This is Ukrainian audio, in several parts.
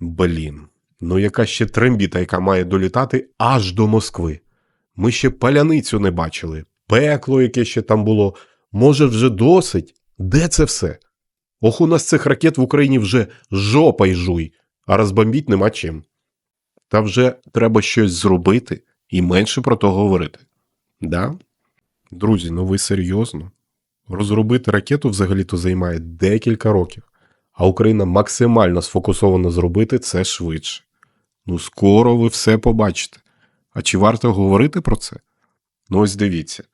Блін, ну яка ще трембіта, яка має долітати аж до Москви. Ми ще паляницю не бачили, пекло, яке ще там було. Може, вже досить? Де це все? Ох, у нас цих ракет в Україні вже жопа й жуй, а розбомбіть нема чим. Та вже треба щось зробити і менше про то говорити. Да? Друзі, ну ви серйозно? Розробити ракету взагалі-то займає декілька років, а Україна максимально сфокусована зробити це швидше. Ну, скоро ви все побачите. А чи варто говорити про це? Ну, ось дивіться.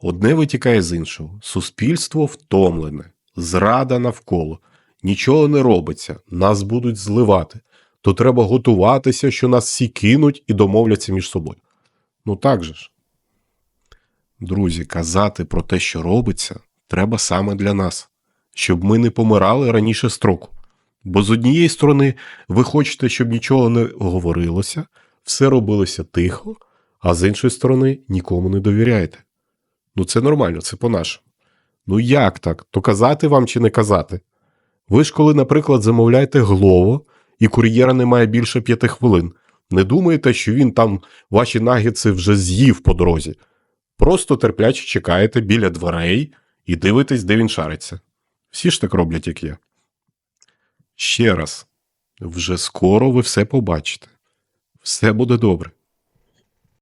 Одне витікає з іншого. Суспільство втомлене, зрада навколо, нічого не робиться, нас будуть зливати. То треба готуватися, що нас всі кинуть і домовляться між собою. Ну так же ж. Друзі, казати про те, що робиться, треба саме для нас, щоб ми не помирали раніше строку. Бо з однієї сторони, ви хочете, щоб нічого не говорилося, все робилося тихо, а з іншої сторони, нікому не довіряєте. Ну це нормально, це по-нашому. Ну як так? То казати вам чи не казати? Ви ж коли, наприклад, замовляєте глово, і кур'єра немає більше п'яти хвилин, не думаєте, що він там ваші нагідці вже з'їв по дорозі. Просто терпляче чекаєте біля дверей і дивитесь, де він шариться. Всі ж так роблять, як я. Ще раз, вже скоро ви все побачите. Все буде добре.